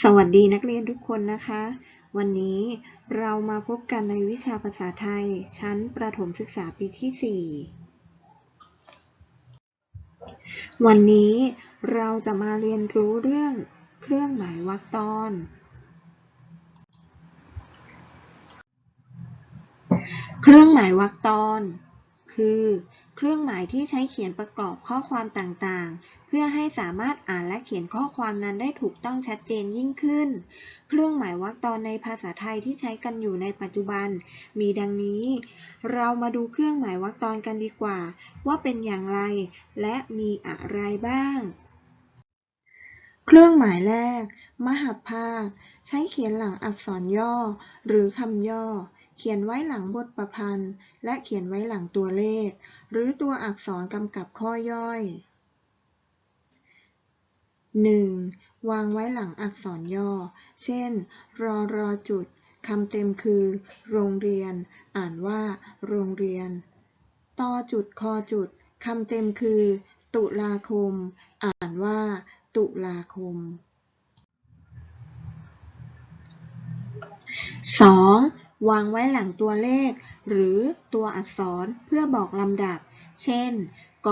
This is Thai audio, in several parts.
สวัสดีนักเรียนทุกคนนะคะ วันนี้เรามาพบกันในวิชาภาษาไทย ชั้นประถมศึกษาปีที่ 4 วันนี้เราจะมาเรียนรู้เรื่องเครื่องหมายวรรคตอน เครื่องหมายวรรคตอน คือ เครื่องหมายที่ใช้เขียนประกอบข้อความต่างๆ พื่อให้สามารถอ่านและเขียนข้อความนั้นได้ถูกต้องชัดเจนยิ่งขึ้น เครื่องหมายวรรคตอนในภาษาไทยที่ใช้กันอยู่ในปัจจุบัน มีดังนี้ เรามาดูเครื่องหมายวรรคตอนกันดีกว่า ว่าเป็นอย่างไร และมีอะไรบ้าง เครื่องหมายแรก มหัพภาค ใช้เขียนหลังอักษรย่อ หรือคำย่อ เขียนไว้หลังบทประพันธ์ และเขียนไว้หลังตัวเลข หรือตัวอักษรกำกับข้อย่อย 1. วางไว้หลังอักษรย่อ เช่น รอรอจุด คำเต็มคือ โรงเรียน อ่านว่า โรงเรียน ตอจุดคอจุด คำเต็มคือ ตุลาคม อ่านว่า ตุลาคม 2. วางไว้หลังตัวเลข หรือตัวอักษรเพื่อบอกลำดับ เช่น ก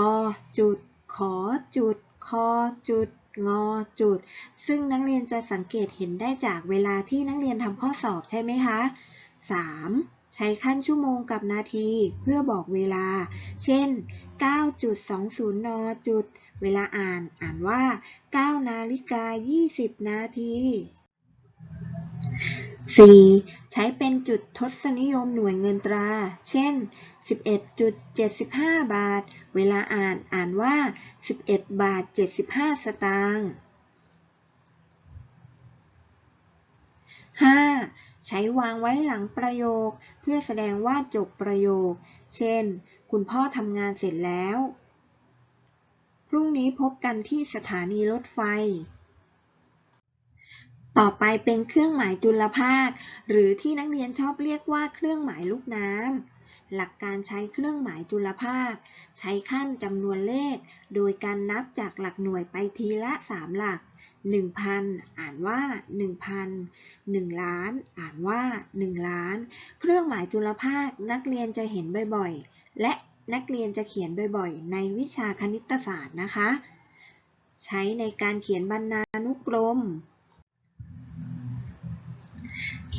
จุดขอจุดคอจุด งอจุด ซึ่งนักเรียนจะสังเกตเห็นได้จากเวลาที่นักเรียนทำข้อสอบใช่ไหมคะ 3. ใช้ขั้นชั่วโมงกับนาทีเพื่อบอกเวลา เช่น 9.20 น จุด เวลาอ่านอ่านว่า 9 นาฬิกา 20 นาที 4. ใช้เป็นจุดทศนิยมหน่วยเงินตรา เช่น 11.75 บาท เวลาอ่านอ่านว่า 11 บาท 75 สตางค์ 5. ใช้วางไว้หลังประโยค เพื่อแสดงว่าจบประโยค เช่น คุณพ่อทำงานเสร็จแล้ว พรุ่งนี้พบกันที่สถานีรถไฟ ต่อไปเป็นเครื่องหมายจุลภาค หรือที่นักเรียนชอบเรียกว่าเครื่องหมายลูกน้ำ หลักการใช้เครื่องหมายจุลภาค ใช้ขั้นจำนวนเลข โดยการนับจากหลักหน่วยไปทีละ 3 หลัก 1,000 อ่านว่า 1,000 1 ล้าน อ่านว่า 1 ล้าน เครื่องหมายจุลภาคนักเรียนจะเห็นบ่อยๆ และนักเรียนจะเขียนบ่อยๆ ในวิชาคณิตศาสตร์นะคะ ใช้ในการเขียนบรรณานุกรม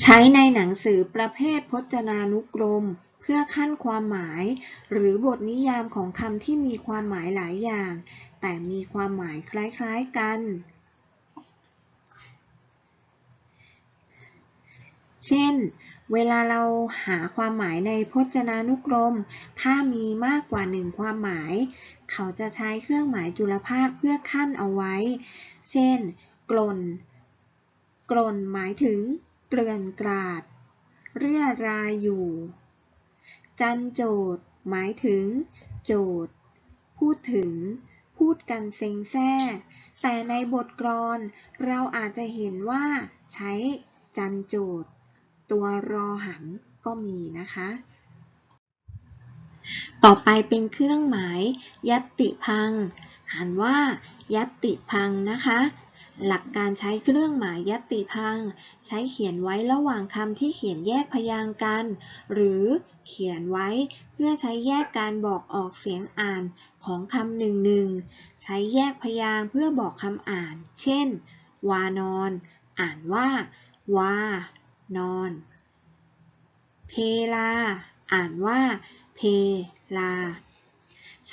ใช้ในหนังสือประเภทพจนานุกรม เพื่อขั้นความหมาย หรือบทนิยามของคำที่มีความหมายหลายอย่าง แต่มีความหมายคล้ายๆกัน เช่น เวลาเราหาความหมายในพจนานุกรม ถ้ามีมากกว่าหนึ่งความหมาย เขาจะใช้เครื่องหมายจุลภาคเพื่อขั้นเอาไว้ เช่น กล่นกล่นหมายถึงเกลื่อนกราด เรื่อรายอยู่ จันโจทย์ หมายถึง โจทย์ พูดถึง พูดกันเซ็งแซ่แต่ในบทกลอนเราอาจจะเห็นว่าใช้จันโจทย์ ตัวรอหันก็มีนะคะ ต่อไปเป็นเครื่องหมาย ยัตติพัง อ่านว่า ยัตติพังนะคะ หลักการใช้เครื่องหมายยัตติพัง ใช้เขียนไว้ระหว่างคำที่เขียนแยกพยางค์กัน หรือเขียนไว้เพื่อใช้แยกการบอกออกเสียงอ่านของคำหนึ่งหนึ่งใช้แยกพยางค์เพื่อบอกคำอ่าน เช่น วานอน อ่านว่า วา นอน เพลา อ่านว่า เพลา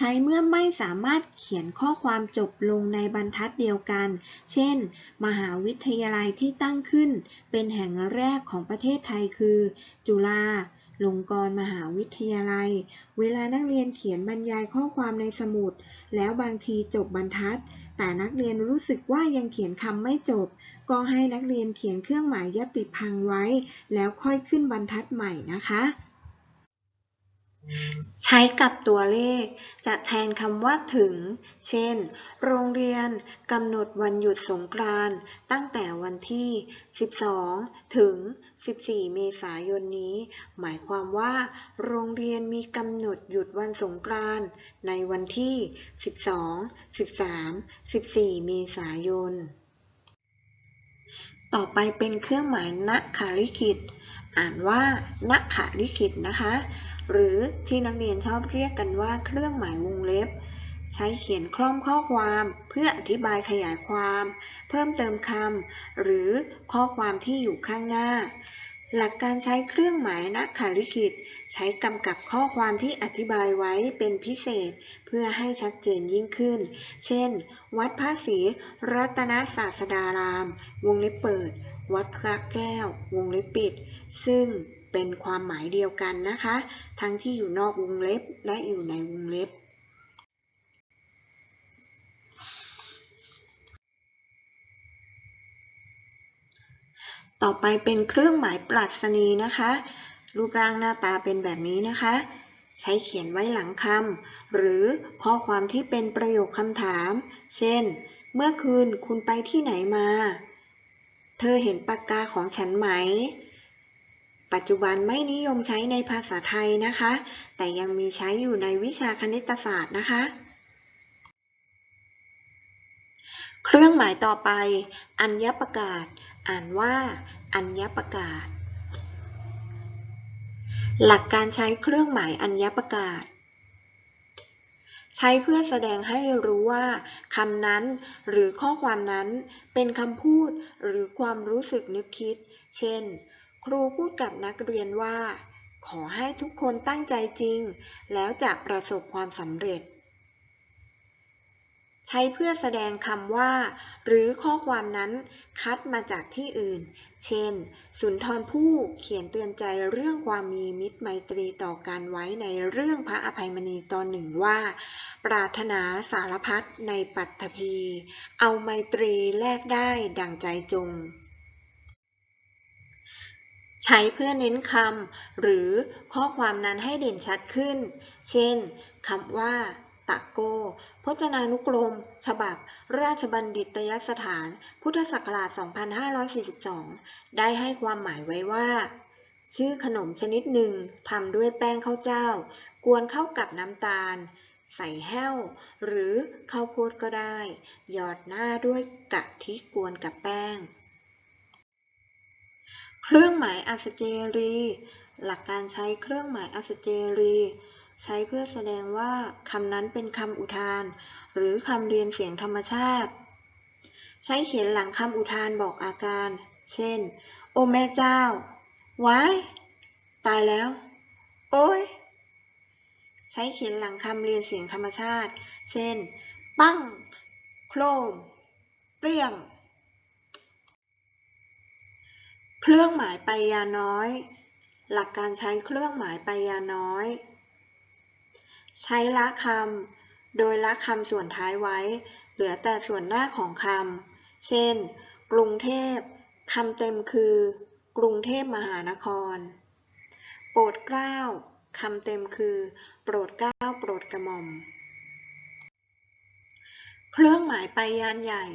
ใช้เมื่อไม่สามารถเขียนข้อความจบลงในบรรทัดเดียวกัน เช่น มหาวิทยาลัยที่ตั้งขึ้น เป็นแห่งแรกของประเทศไทยคือ จุฬาลงกรณ์มหาวิทยาลัย เวลานักเรียนเขียนบรรยายข้อความในสมุด แล้วบางทีจบบรรทัด แต่นักเรียนรู้สึกว่ายังเขียนคำไม่จบ ก็ให้นักเรียนเขียนเครื่องหมายยติพังไว้ แล้วค่อยขึ้นบรรทัดใหม่นะคะ ใช้กับตัวเลข จะแทนคำว่าถึง เช่น โรงเรียนกำหนดวันหยุดสงกรานต์ตั้งแต่วันที่ 12 ถึง 14 เมษายนนี้ หมายความว่า โรงเรียนมีกำหนดหยุดวันสงกรานต์ในวันที่ 12 13 14 เมษายน ต่อไปเป็นเครื่องหมายณขาลิขิต อ่านว่าณขาลิขิตนะคะ หรือที่นักเรียนชอบเรียกกันว่าเครื่องหมายวงเล็บ ใช้เขียนคล่อมข้อความเพื่ออธิบายขยายความ เพิ่มเติมคำหรือข้อความที่อยู่ข้างหน้า หลักการใช้เครื่องหมายณขาลิขิต ใช้กำกับข้อความที่อธิบายไว้เป็นพิเศษ เพื่อให้ชัดเจนยิ่งขึ้น เช่น วัดพระศรีรัตนศาสดาราม วงเล็บเปิด วัดพระแก้ว วงเล็บปิด ซึ่ง เป็นความหมายเดียวกันนะคะ ทั้งที่อยู่นอกวงเล็บและอยู่ในวงเล็บ ต่อไปเป็นเครื่องหมายปรัชนีนะคะ รูปร่างหน้าตาเป็นแบบนี้นะคะ ใช้เขียนไว้หลังคำหรือข้อความที่เป็นประโยคคำถาม เช่น เมื่อคืนคุณไปที่ไหนมา เธอเห็นปากกาของฉันไหม ปัจจุบันไม่นิยมใช้ในภาษาไทยนะคะ แต่ยังมีใช้อยู่ในวิชาคณิตศาสตร์นะคะ เครื่องหมายต่อไป อัญญประกาศ อ่านว่า อัญญประกาศ หลักการใช้เครื่องหมายอัญญประกาศ ใช้เพื่อแสดงให้รู้ว่าคำนั้นหรือข้อความนั้นเป็นคำพูดหรือความรู้สึกนึกคิด เช่น ครูพูดกับนักเรียนว่า ขอให้ทุกคนตั้งใจจริง แล้วจะประสบความสำเร็จ ใช้เพื่อแสดงคำว่า หรือข้อความนั้นคัดมาจากที่อื่น เช่น สุนทรภู่เขียนเตือนใจเรื่องความมีมิตรไมตรีต่อกันไว้ในเรื่องพระอภัยมณีตอนหนึ่งว่าปรารถนาสารพัดในปัตถภี เอาไมตรีแลกได้ดังใจจง ใช้เพื่อเน้นคำหรือข้อความนั้นให้เด่นชัดขึ้น เช่นคำว่าตะโก พจนานุกรม ฉบับ ราชบัณฑิตยสถาน พุทธศักราช 2542 ได้ให้ความหมายไว้ว่า ชื่อขนมชนิดหนึ่งทำด้วยแป้งข้าวเจ้า กวนเข้ากับน้ำตาล ใส่แห้ว หรือข้าวโพดก็ได้ หยอดหน้าด้วยกะทิกวนกับแป้ง เครื่องหมายอัศเจรี หลักการใช้เครื่องหมายอัศเจรี ใช้เพื่อแสดงว่าคำนั้นเป็นคำอุทาน หรือคำเรียนเสียงธรรมชาติ ใช้เขียนหลังคำอุทานบอกอาการ เช่น โอแม่เจ้า ว้าย ตายแล้ว โอ้ย ใช้เขียนหลังคำเรียนเสียงธรรมชาติ เช่น ปั้ง โครม เปรี้ยง เครื่องหมายไปยาน้อย หลักการใช้เครื่องหมายไปยาน้อย ใช้ละคำ โดยละคำส่วนท้ายไว้ เหลือแต่ส่วนหน้าของคำ เช่น กรุงเทพคำเต็มคือ กรุงเทพมหานคร โปรดเกล้าคำเต็มคือ โปรดเกล้าโปรดกระหม่อม เครื่องหมายไปยานใหญ่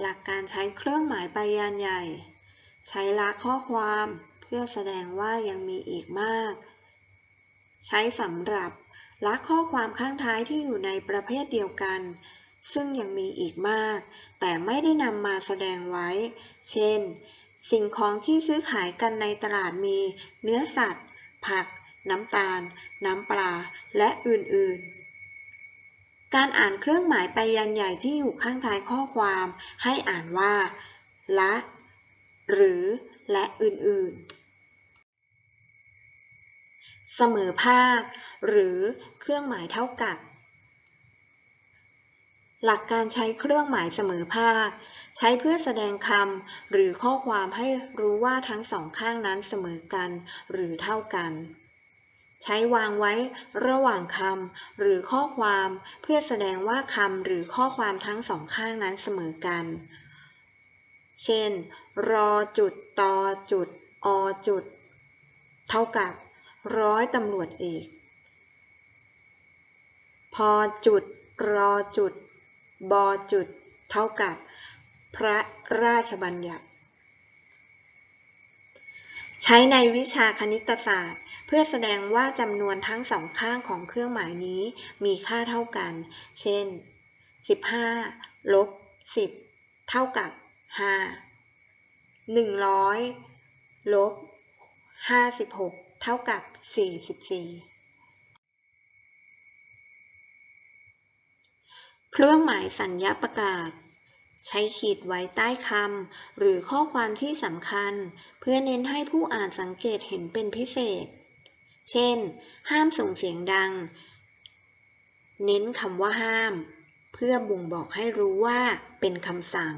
หลักการใช้เครื่องหมายไปยานใหญ่ ใช้ละข้อความเพื่อแสดงว่ายังมีอีกมาก ใช้สำหรับละข้อความข้างท้ายที่อยู่ในประเภทเดียวกัน ซึ่งยังมีอีกมาก แต่ไม่ได้นำมาแสดงไว้ เช่น สิ่งของที่ซื้อขายกันในตลาดมี เนื้อสัตว์ ผัก น้ำตาล น้ำปลา และอื่นๆการอ่านเครื่องหมายไปยันใหญ่ที่อยู่ข้างท้ายข้อความ ให้อ่านว่า ละ หรือและอื่นๆ เสมอภาค หรือเครื่องหมายเท่ากับ หลักการใช้เครื่องหมายเสมอภาค ใช้เพื่อแสดงคำหรือข้อความให้รู้ว่าทั้งสองข้างนั้นเสมอกัน หรือเท่ากัน ใช้วางไว้ระหว่างคำหรือข้อความเพื่อแสดงว่าคำหรือข้อความทั้งสองข้างนั้นเสมอกัน เช่น รอจุดตอจุดอจุด เท่ากับร้อยตำรวจเอก พอจุดรอจุด บอจุด เท่ากับ พระราชบัญญัติ ใช้ในวิชาคณิตศาสตร์ เพื่อแสดงว่าจำนวนทั้งสองข้างของเครื่องหมายนี้มีค่าเท่ากัน เช่น 15ลบ10 เท่ากับ 5 100ลบ56เท่ากับ44เครื่องหมายสัญญาประกาศ ใช้ขีดไว้ใต้คำหรือข้อความที่สำคัญ เพื่อเน้นให้ผู้อ่านสังเกตเห็นเป็นพิเศษ เช่น ห้ามส่งเสียงดัง เน้นคำว่าห้าม เพื่อบ่งบอกให้รู้ว่าเป็นคำสั่ง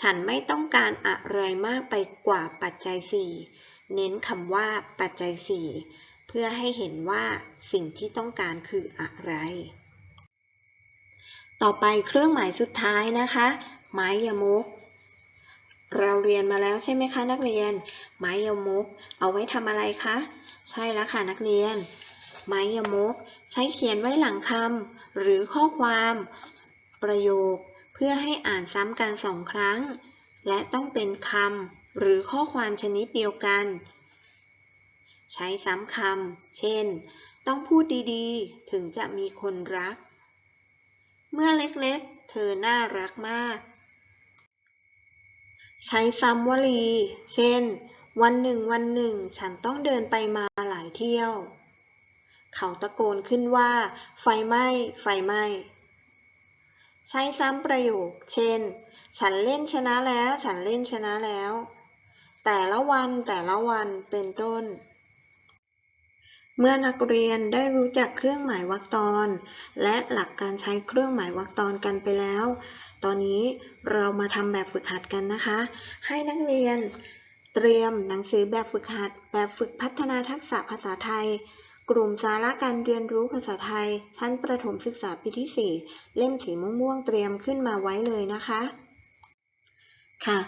ฉันไม่ต้องการอะไรมากไปกว่าปัจจัย 4 เน้นคำว่าปัจจัย 4 เพื่อให้เห็นว่าสิ่งที่ต้องการคืออะไร ต่อไปเครื่องหมายสุดท้ายนะคะ ไม้ยมกเราเรียนมาแล้วใช่ไหมคะนักเรียน ไม้ยมกเอาไว้ทำอะไรคะ ใช่แล้วค่ะนักเรียน ไม้ยมกใช้เขียนไว้หลังคำหรือข้อความ ประโยค พื่อให้อ่านซ้ำกันสองครั้ง และต้องเป็นคำหรือข้อความชนิดเดียวกัน ใช้ซ้ำคำ เช่น ต้องพูดดีๆ ถึงจะมีคนรัก เมื่อเล็กๆ เธอน่ารักมาก ใช้ซ้ำวลี เช่น วันหนึ่งวันหนึ่ง ฉันต้องเดินไปมาหลายเที่ยว เขาตะโกนขึ้นว่า ไฟไหม้ ไฟไหม้ ใช้ซ้ำประโยค เช่น ฉันเล่นชนะแล้ว ฉันเล่นชนะแล้ว แต่ละวัน แต่ละวัน เป็นต้น เมื่อนักเรียนได้รู้จักเครื่องหมายวรรคตอน และหลักการใช้เครื่องหมายวรรคตอนกันไปแล้ว ตอนนี้เรามาทำแบบฝึกหัดกันนะคะ ให้นักเรียนเตรียมหนังสือแบบฝึกหัด แบบฝึกพัฒนาทักษะภาษาไทย กลุ่มสาระการเรียนรู้ภาษาไทย ชั้นประถมศึกษาปีที่ 4 เล่มสีม่วงๆเตรียมขึ้นมาไว้เลยนะคะ ค่ะ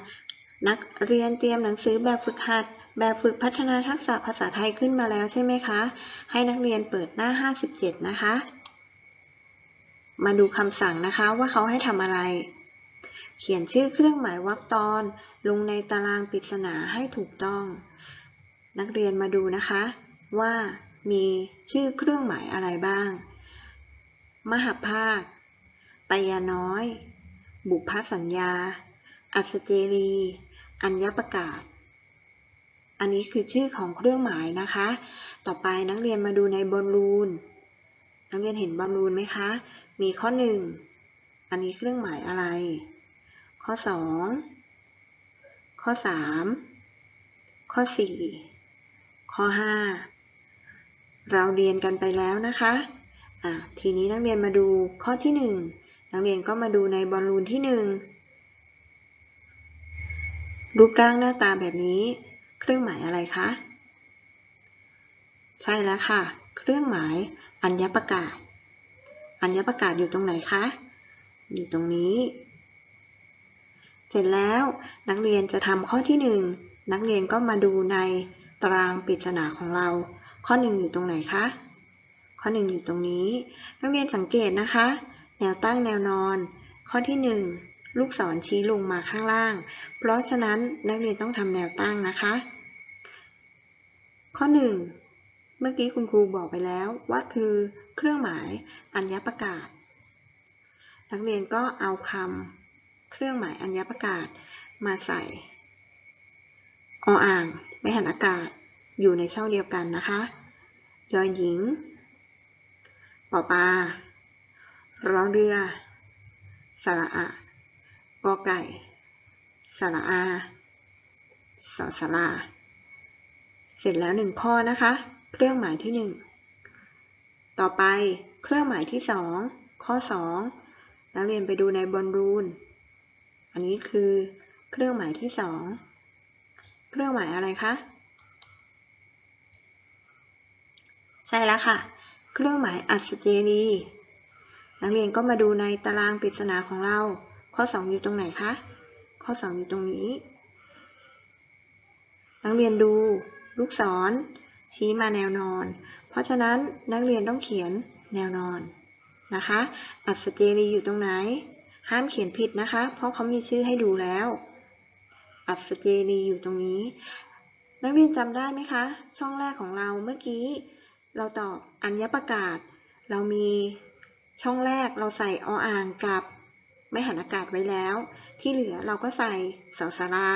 นักเรียนเตรียมหนังสือแบบฝึกหัด แบบฝึกพัฒนาทักษะภาษาไทยขึ้นมาแล้วใช่ไหมคะ ให้นักเรียนเปิดหน้า 57 นะคะ มาดูคำสั่งนะคะว่าเขาให้ทำอะไร เขียนชื่อเครื่องหมายวรรคตอน ลงในตารางปริศนาให้ถูกต้อง นักเรียนมาดูนะคะว่า มีชื่อเครื่องหมายอะไรบ้าง มหภาคปยาน้อย บุพสัญญา อัศเจรี อัญญประกาศ อันนี้คือชื่อของเครื่องหมายนะคะ ต่อไปนักเรียนมาดูในบอลลูน นักเรียนเห็นบอลลูนไหมคะ มีข้อ1อันนี้เครื่องหมายอะไร ข้อ2ข้อ3ข้อ4ข้อ5 เราเรียนกันไปแล้วนะคะะทีนี้นักเรียนมาดูข้อที่ 1 นักเรียนก็มาดูในบอลลูนที่ 1 รูปร่างหน้าตาแบบนี้ เครื่องหมายอะไรคะ ใช่แล้วค่ะ เครื่องหมายอัญญประกาศ อัญญประกาศอยู่ตรงไหนคะ อยู่ตรงนี้ เสร็จแล้วนักเรียนจะทำข้อที่หนึ่งนักเรียนก็มาดูในตารางปริศนาของเรา ข้อหนึ่งอยู่ตรงไหนคะ ข้อหนึ่งอยู่ตรงนี้ นักเรียนสังเกตนะคะ แนวตั้งแนวนอน ข้อที่หนึ่งลูกศรชี้ลงมาข้างล่าง เพราะฉะนั้นนักเรียนต้องทำแนวตั้งนะคะ ข้อ 1 เมื่อกี้คุณครูบอกไปแล้วว่าคือเครื่องหมายอัญญประกาศ นักเรียนก็เอาคำเครื่องหมายอัญญประกาศมาใส่ออ่างไม่หันอากาศ อยู่ในช่องเดียวกันนะคะ ยอหญิงปอปลารอเรือ สระอะกอไก่ สระอาสอสลา เสร็จแล้วหนึ่งข้อนะคะ เครื่องหมายที่หนึ่ง ต่อไปเครื่องหมายที่สองข้อสองนักเรียนไปดูในบอลรูน อันนี้คือเครื่องหมายที่สอง เครื่องหมายอะไรคะ ใช่แล้วค่ะ เครื่องหมายอัศเจรี นักเรียนก็มาดูในตารางปริศนาของเรา ข้อ 2 อยู่ตรงไหนคะ ข้อ 2 อยู่ตรงนี้ นักเรียนดูลูกศร ชี้มาแนวนอน เพราะฉะนั้นนักเรียนต้องเขียนแนวนอนนะคะ อัศเจรีอยู่ตรงไหน ห้ามเขียนผิดนะคะ เพราะเขามีชื่อให้ดูแล้ว อัศเจรีอยู่ตรงนี้ นักเรียนจำได้ไหมคะ ช่องแรกของเราเมื่อกี้ เราตอบอัญญประกาศ เรามีช่องแรกเราใส่ออ่างกับไม่หันอากาศไว้แล้ว ที่เหลือเราก็ใส่สอสารา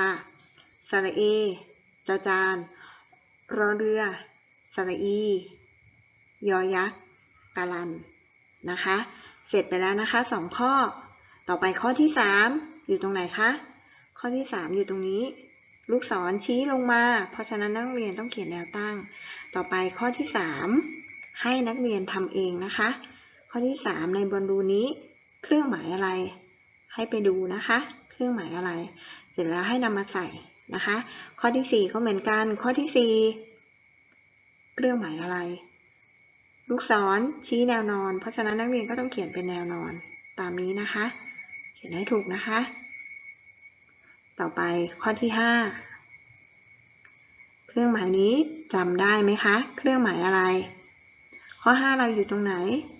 สระเอจอจานรอเรือสระอี ยอยักษ์กาลันนะคะ เสร็จไปแล้วนะคะสองข้อ ต่อไปข้อที่สามอยู่ตรงไหนคะ ข้อที่สามอยู่ตรงนี้ ลูกศรชี้ลงมา เพราะฉะนั้นนักเรียนต้องเขียนแนวตั้ง ต่อไปข้อที่สามให้นักเรียนทำเองนะคะ ข้อที่สามในบอลลูนี้ เครื่องหมายอะไร ให้ไปดูนะคะ เครื่องหมายอะไร เสร็จแล้วให้นำมาใส่นะคะ ข้อที่สี่ก็เหมือนกัน ข้อที่สี่เครื่องหมายอะไร ลูกศรชี้แนวนอน เพราะฉะนั้นนักเรียนก็ต้องเขียนเป็นแนวนอนตามนี้นะคะ เขียนให้ถูกนะคะ ต่อไปข้อที่ห้าเครื่องหมายนี้จำได้ไหมคะ เครื่องหมายอะไร ข้อห้าเราอยู่ตรงไหน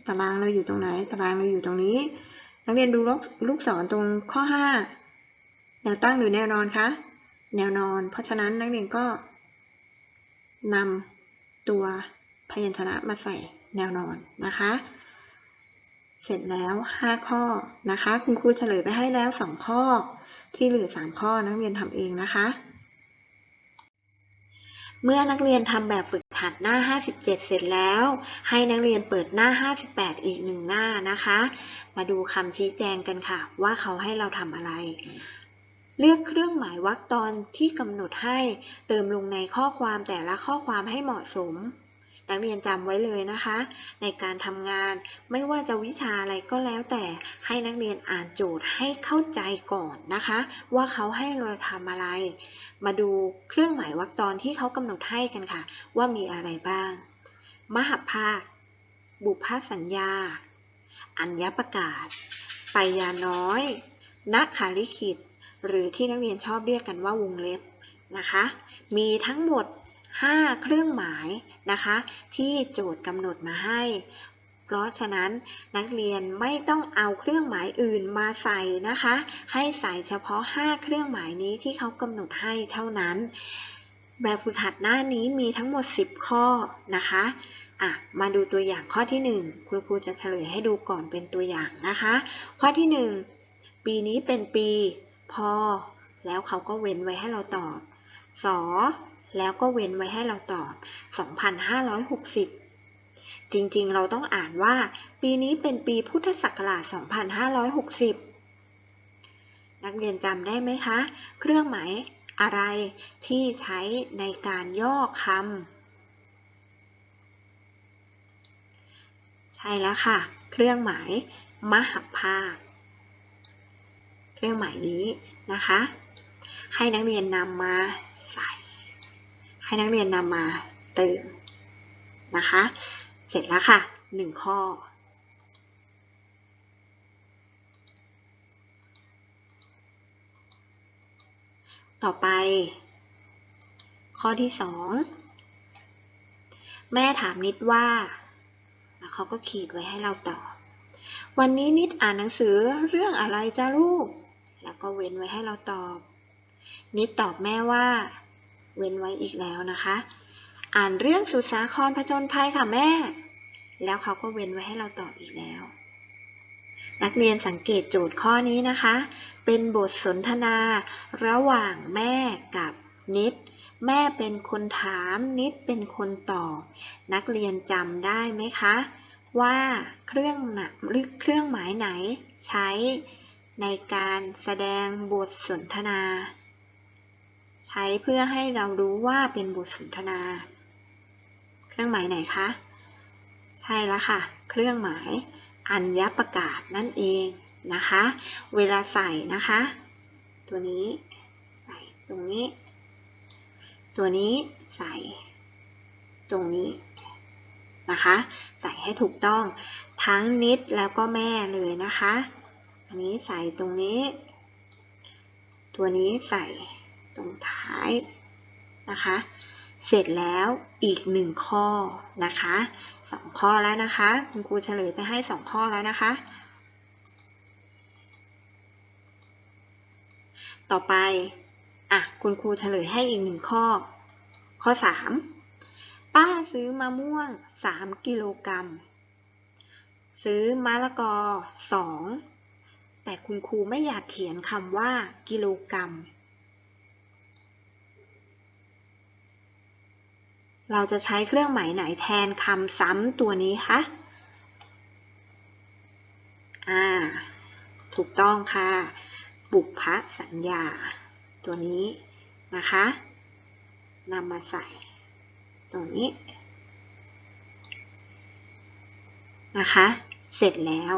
ตารางเราอยู่ตรงไหน ตารางเราอยู่ตรงนี้ นักเรียนดูลูกศรตรงข้อห้าแนวตั้งหรือแนวนอนคะ แนวนอน เพราะฉะนั้นนักเรียนก็นำตัวพยัญชนะมาใส่แนวนอนนะคะ เสร็จแล้ว 5 ข้อนะคะ คุณครูเฉลยไปให้แล้ว 2 ข้อ ที่เหลือ 3 ข้อนักเรียนทำเองนะคะ เมื่อนักเรียนทำแบบฝึกหัดหน้า 57 เสร็จแล้ว ให้นักเรียนเปิดหน้า 58 อีกหนึ่งหน้านะคะ มาดูคำชี้แจงกันค่ะ ว่าเขาให้เราทำอะไรเลือกเครื่องหมายวรรคตอนที่กำหนดให้ เติมลงในข้อความแต่ละข้อความให้เหมาะสม นักเรียนจำไว้เลยนะคะ ในการทำงานไม่ว่าจะวิชาอะไรก็แล้วแต่ให้นักเรียนอ่านโจทย์ให้เข้าใจก่อนนะคะ ว่าเขาให้เราทำอะไร มาดูเครื่องหมายวรรคตอนที่เขากำหนดให้กันค่ะ ว่ามีอะไรบ้าง มหภาค บุพสัญญา อัญญประกาศไปยาน้อยนักขาลิขิต หรือที่นักเรียนชอบเรียกกันว่าวงเล็บนะคะ มีทั้งหมด 5 เครื่องหมาย นะคะ ที่โจทย์กำหนดมาให้ เพราะฉะนั้นนักเรียนไม่ต้องเอาเครื่องหมายอื่นมาใส่นะคะ ให้ใส่เฉพาะ 5 เครื่องหมายนี้ที่เขากำหนดให้เท่านั้น แบบฝึกหัดหน้านี้มีทั้งหมด 10 ข้อนะคะอะมาดูตัวอย่างข้อที่ 1คุณครูจะเฉลยให้ดูก่อนเป็นตัวอย่างนะคะ ข้อที่ 1 ปีนี้เป็นปี พอ แล้วเขาก็เว้นไว้ให้เราตอบสอ แล้วก็เว้นไว้ให้เราตอบ 2,560 จริงๆ เราต้องอ่านว่า ปีนี้เป็นปีพุทธศักราช 2,560 นักเรียนจำได้ไหมคะ เครื่องหมายอะไรที่ใช้ในการย่อคำ ใช่แล้วค่ะ เครื่องหมายมหภาค เครื่องหมายนี้นะคะ ให้นักเรียนนำมา ให้นักเรียนนำมาเติมนะคะ เสร็จแล้วค่ะหนึ่งข้อต่อไป ข้อที่สองแม่ถามนิดว่าแล้วเขาก็ขีดไว้ให้เราตอบวันนี้นิดอ่านหนังสือเรื่องอะไรจ้าลูก แล้วก็เว้นไว้ให้เราตอบ นิดตอบแม่ว่า เว้นไว้อีกแล้วนะคะ อ่านเรื่องสุสาครผจญภัยค่ะแม่ แล้วเขาก็เว้นไว้ให้เราตอบอีกแล้ว นักเรียนสังเกตโจทย์ข้อนี้นะคะ เป็นบทสนทนา ระหว่างแม่กับนิด แม่เป็นคนถามนิดเป็นคนตอบ นักเรียนจำได้ไหมคะ ว่าเครื่องหนะหรือเครื่องหมายไหนใช้ในการแสดงบทสนทนา ใช้เพื่อให้เรารู้ว่าเป็นบทสนทนา เครื่องหมายไหนคะ ใช่แล้วค่ะ เครื่องหมาย อัญญประกาศนั่นเองนะคะ เวลาใส่นะคะ ตัวนี้ใส่ตรงนี้ ตัวนี้ใส่ตรงนี้นะคะ ใส่ให้ถูกต้องทั้งนิดแล้วก็แม่เลยนะคะ อันนี้ใส่ตรงนี้ ตัวนี้ใส่ ตรงท้ายนะคะ เสร็จแล้วอีกหนึ่งข้อนะคะสองข้อแล้วนะคะคุณครูเฉลยไปให้สองข้อแล้วนะคะ ต่อไปอะคุณครูเฉลยให้อีกหนึ่งข้อ ข้อ3ป้าซื้อมะม่วง3กิโลกรัมซื้อมะละกอ2แตแต่คุณครูไม่อยากเขียนคำว่ากิโลกรัม เราจะใช้เครื่องหมายไหนแทนคำซ้ำตัวนี้คะ อ่า ถูกต้องค่ะ บุพสัญญา ตัวนี้นะคะนำมาใส่ ตรงนี้ นะคะ เสร็จแล้ว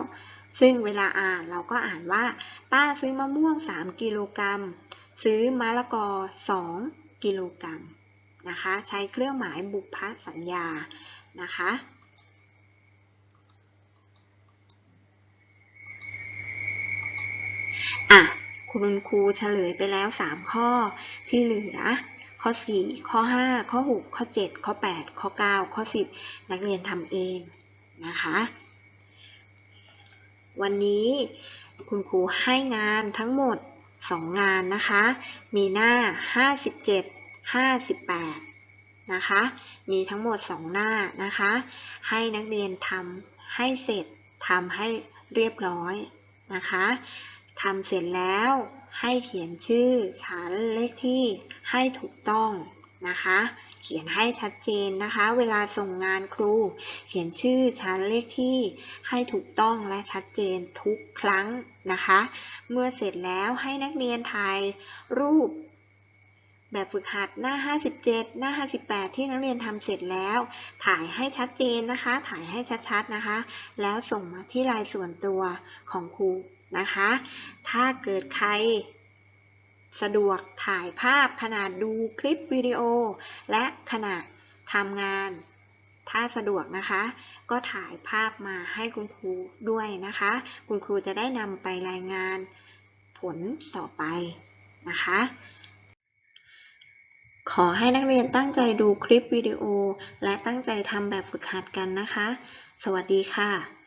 ซึ่งเวลาอ่านเราก็อ่านว่า ป้าซื้อมะม่วง 3 กิโลกรัม ซื้อมะละกอ 2 กิโลกรัม นะคะ ใช้เครื่องหมายบุพสัญญานะคะอะคุณครูเฉลยไปแล้ว 3 ข้อที่เหลือ ข้อ 4 ข้อ 5 ข้อ 6 ข้อ 7 ข้อ 8 ข้อ 9 ข้อ 10 นักเรียนทำเองนะคะ วันนี้คุณครูให้งานทั้งหมด 2 งานนะคะ มีหน้า 57 58 นะคะ มีทั้งหมด 2 หน้านะคะ ให้นักเรียนทำให้เสร็จทำให้เรียบร้อยนะคะทำเสร็จแล้วให้เขียนชื่อชั้นเลขที่ให้ถูกต้องนะคะ เขียนให้ชัดเจนนะคะ เวลาส่งงานครู เขียนชื่อชั้นเลขที่ให้ถูกต้องและชัดเจนทุกครั้งนะคะ เมื่อเสร็จแล้วให้นักเรียนถ่ายรูป แบบฝึกหัดหน้า 57 หน้า 58 ที่นักเรียนทำเสร็จแล้ว ถ่ายให้ชัดเจนนะคะ ถ่ายให้ชัดๆนะคะ แล้วส่งมาที่ไลน์ส่วนตัวของครูนะคะ ถ้าเกิดใครสะดวกถ่ายภาพขนาดดูคลิปวิดีโอ และขณะทำงาน ถ้าสะดวกนะคะ ก็ถ่ายภาพมาให้คุณครูด้วยนะคะ คุณครูจะได้นำไปรายงานผลต่อไปนะคะ ขอให้นักเรียนตั้งใจดูคลิปวิดีโอ และตั้งใจทำแบบฝึกหัดกันนะคะ สวัสดีค่ะ